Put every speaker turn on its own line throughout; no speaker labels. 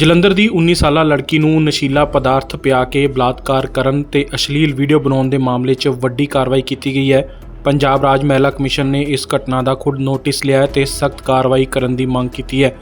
ਜਲੰਧਰ ਦੀ 19 ਸਾਲਾ ਲੜਕੀ ਨੂੰ ਨਸ਼ੀਲਾ ਪਦਾਰਥ ਪਿਆ ਕੇ ਬਲਾਤਕਾਰ ਕਰਨ ਤੇ ਅਸ਼ਲੀਲ ਵੀਡੀਓ ਬਣਾਉਣ ਦੇ ਮਾਮਲੇ 'ਚ ਵੱਡੀ ਕਾਰਵਾਈ ਕੀਤੀ ਗਈ ਹੈ। ਪੰਜਾਬ ਰਾਜ ਮਹਿਲਾ ਕਮਿਸ਼ਨ ਨੇ ਇਸ ਘਟਨਾ ਦਾ ਖੁਦ ਨੋਟਿਸ ਲਿਆ ਹੈ ਤੇ ਸਖਤ ਕਾਰਵਾਈ ਕਰਨ ਦੀ ਮੰਗ ਕੀਤੀ ਹੈ।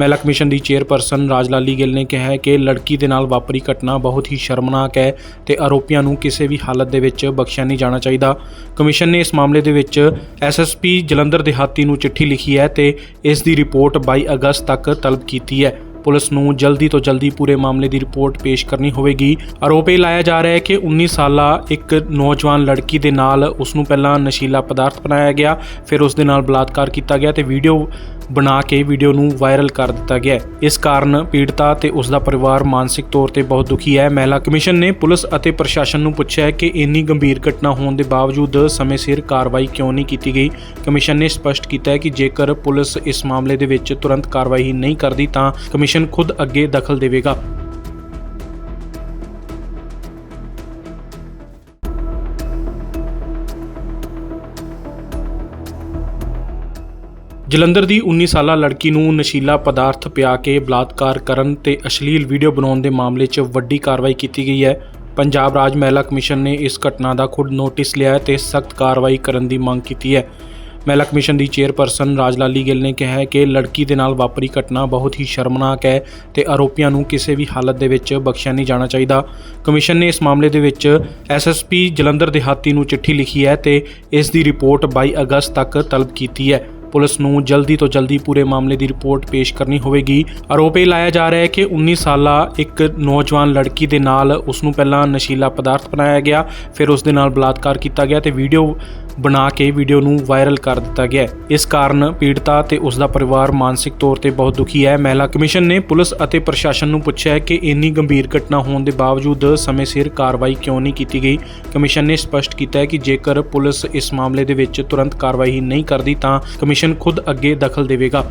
ਮਹਿਲਾ ਕਮਿਸ਼ਨ ਦੀ ਚੇਅਰਪਰਸਨ ਰਾਜਲਾਲੀ ਗਿੱਲ ਨੇ ਕਿਹਾ ਹੈ ਕਿ ਲੜਕੀ ਦੇ ਨਾਲ ਵਾਪਰੀ ਘਟਨਾ ਬਹੁਤ ਹੀ ਸ਼ਰਮਨਾਕ ਹੈ ਤੇ ਆਰੋਪੀਆਂ ਨੂੰ ਕਿਸੇ ਵੀ ਹਾਲਤ ਦੇ ਵਿੱਚ ਬਖਸ਼ਿਆ ਨਹੀਂ ਜਾਣਾ ਚਾਹੀਦਾ। ਕਮਿਸ਼ਨ ਨੇ ਇਸ ਮਾਮਲੇ ਦੇ ਵਿੱਚ ਐਸਐਸਪੀ ਜਲੰਧਰ ਦਿਹਾਤੀ ਨੂੰ ਚਿੱਠੀ ਲਿਖੀ ਹੈ ਤੇ ਇਸ ਦੀ ਰਿਪੋਰਟ 22 ਅਗਸਤ ਤੱਕ ਤਲਬ ਕੀਤੀ ਹੈ। ਪੁਲਿਸ ਨੂੰ ਜਲਦੀ ਤੋਂ ਜਲਦੀ ਪੂਰੇ ਮਾਮਲੇ ਦੀ ਰਿਪੋਰਟ ਪੇਸ਼ ਕਰਨੀ ਹੋਵੇਗੀ। ਆਰੋਪ ਇਹ ਲਾਇਆ ਜਾ ਰਿਹਾ ਹੈ ਕਿ 19 ਸਾਲਾ ਇੱਕ ਨੌਜਵਾਨ ਲੜਕੀ ਦੇ ਨਾਲ ਉਸ ਨੂੰ ਪਹਿਲਾਂ ਨਸ਼ੀਲਾ ਪਦਾਰਥ ਬਣਾਇਆ ਗਿਆ, ਫਿਰ ਉਸ ਦੇ ਨਾਲ ਬਲਾਤਕਾਰ ਕੀਤਾ ਗਿਆ ਤੇ ਵੀਡੀਓ ਬਣਾ ਕੇ ਵੀਡੀਓ ਨੂੰ ਵਾਇਰਲ ਕਰ ਦਿੱਤਾ ਗਿਆ ਇਸ ਕਾਰਨ ਪੀੜਤਾ ਤੇ ਉਸ ਦਾ ਪਰਿਵਾਰ ਮਾਨਸਿਕ ਤੌਰ ਤੇ ਬਹੁਤ ਦੁਖੀ ਹੈ। ਮਹਿਲਾ ਕਮਿਸ਼ਨ ਨੇ ਪੁਲਿਸ ਅਤੇ ਪ੍ਰਸ਼ਾਸਨ ਨੂੰ ਪੁੱਛਿਆ ਹੈ ਕਿ ਇੰਨੀ ਗੰਭੀਰ ਘਟਨਾ ਹੋਣ ਦੇ ਬਾਵਜੂਦ ਸਮੇਂ ਸਿਰ ਕਾਰਵਾਈ ਕਿਉਂ ਨਹੀਂ ਕੀਤੀ ਗਈ। ਕਮਿਸ਼ਨ ਨੇ ਸਪਸ਼ਟ ਕੀਤਾ ਹੈ ਕਿ ਜੇਕਰ ਪੁਲਿਸ ਇਸ ਮਾਮਲੇ ਦੇ ਵਿੱਚ ਤੁਰੰਤ ਕਾਰਵਾਈ ਨਹੀਂ ਕਰਦੀ ਤਾਂ ਕਮਿਸ਼ਨ ਖੁਦ ਅੱਗੇ ਦਖਲ ਦੇਵੇਗਾ। ਜਲੰਧਰ ਦੀ 19 ਸਾਲਾ ਲੜਕੀ ਨੂੰ ਨਸ਼ੀਲਾ ਪਦਾਰਥ ਪਿਆ ਕੇ ਬਲਾਤਕਾਰ ਕਰਨ ਤੇ ਅਸ਼ਲੀਲ ਵੀਡੀਓ ਬਣਾਉਣ ਦੇ ਮਾਮਲੇ 'ਚ ਵੱਡੀ ਕਾਰਵਾਈ ਕੀਤੀ ਗਈ ਹੈ। ਪੰਜਾਬ ਰਾਜ ਮਹਿਲਾ ਕਮਿਸ਼ਨ ਨੇ ਇਸ ਘਟਨਾ ਦਾ ਖੁਦ ਨੋਟਿਸ ਲਿਆ ਤੇ ਸਖਤ ਕਾਰਵਾਈ ਕਰਨ ਦੀ ਮੰਗ ਕੀਤੀ ਹੈ। ਮਹਿਲਾ ਕਮਿਸ਼ਨ ਦੀ ਚੇਅਰਪਰਸਨ ਰਾਜਲਾਲੀ ਗਿੱਲ ਨੇ ਕਿਹਾ ਹੈ ਕਿ ਲੜਕੀ ਦੇ ਨਾਲ ਵਾਪਰੀ ਘਟਨਾ ਬਹੁਤ ਹੀ ਸ਼ਰਮਨਾਕ ਹੈ ਤੇ ਆਰੋਪੀਆਂ ਨੂੰ ਕਿਸੇ ਵੀ ਹਾਲਤ ਦੇ ਵਿੱਚ ਬਖਸ਼ਿਆ ਨਹੀਂ ਜਾਣਾ ਚਾਹੀਦਾ। ਕਮਿਸ਼ਨ ਨੇ ਇਸ ਮਾਮਲੇ ਦੇ ਵਿੱਚ ਐਸਐਸਪੀ ਜਲੰਧਰ ਦਿਹਾਤੀ ਨੂੰ ਚਿੱਠੀ ਲਿਖੀ ਹੈ ਤੇ ਇਸ ਦੀ ਰਿਪੋਰਟ 22 ਅਗਸਤ ਤੱਕ ਤਲਬ ਕੀਤੀ ਹੈ। ਪੁਲਿਸ ਨੂੰ ਜਲਦੀ ਤੋਂ ਜਲਦੀ ਪੂਰੇ ਮਾਮਲੇ ਦੀ ਰਿਪੋਰਟ ਪੇਸ਼ ਕਰਨੀ ਹੋਵੇਗੀ। ਆਰੋਪ ਇਹ ਲਾਇਆ ਜਾ ਰਿਹਾ ਹੈ ਕਿ 19 ਸਾਲਾ ਇੱਕ ਨੌਜਵਾਨ ਲੜਕੀ ਦੇ ਨਾਲ ਉਸ ਨੂੰ ਪਹਿਲਾਂ ਨਸ਼ੀਲਾ ਪਦਾਰਥ ਬਣਾਇਆ ਗਿਆ, ਫਿਰ ਉਸ ਦੇ ਨਾਲ ਬਲਾਤਕਾਰ ਕੀਤਾ ਗਿਆ ਤੇ ਵੀਡੀਓ ਬਣਾ ਕੇ ਵੀਡੀਓ ਨੂੰ ਵਾਇਰਲ ਕਰ ਦਿੱਤਾ ਗਿਆ ਇਸ ਕਾਰਨ ਪੀੜਤਾ ਤੇ ਉਸ ਦਾ ਪਰਿਵਾਰ ਮਾਨਸਿਕ ਤੌਰ ਤੇ ਬਹੁਤ ਦੁਖੀ ਹੈ। ਮਹਿਲਾ ਕਮਿਸ਼ਨ ਨੇ ਪੁਲਿਸ ਅਤੇ ਪ੍ਰਸ਼ਾਸਨ ਨੂੰ ਪੁੱਛਿਆ ਹੈ ਕਿ ਇੰਨੀ ਗੰਭੀਰ ਘਟਨਾ ਹੋਣ ਦੇ ਬਾਵਜੂਦ ਸਮੇਂ ਸਿਰ ਕਾਰਵਾਈ ਕਿਉਂ ਨਹੀਂ ਕੀਤੀ ਗਈ। ਕਮਿਸ਼ਨ ਨੇ ਸਪਸ਼ਟ ਕੀਤਾ ਹੈ ਕਿ ਜੇਕਰ ਪੁਲਿਸ ਇਸ ਮਾਮਲੇ ਦੇ ਵਿੱਚ ਤੁਰੰਤ ਕਾਰਵਾਈ ਨਹੀਂ ਕਰਦੀ ਤਾਂ ਕਮਿਸ਼ਨ ਕਮਿਸ਼ਨ ਖੁਦ ਅੱਗੇ ਦਖਲ ਦੇਵੇਗਾ।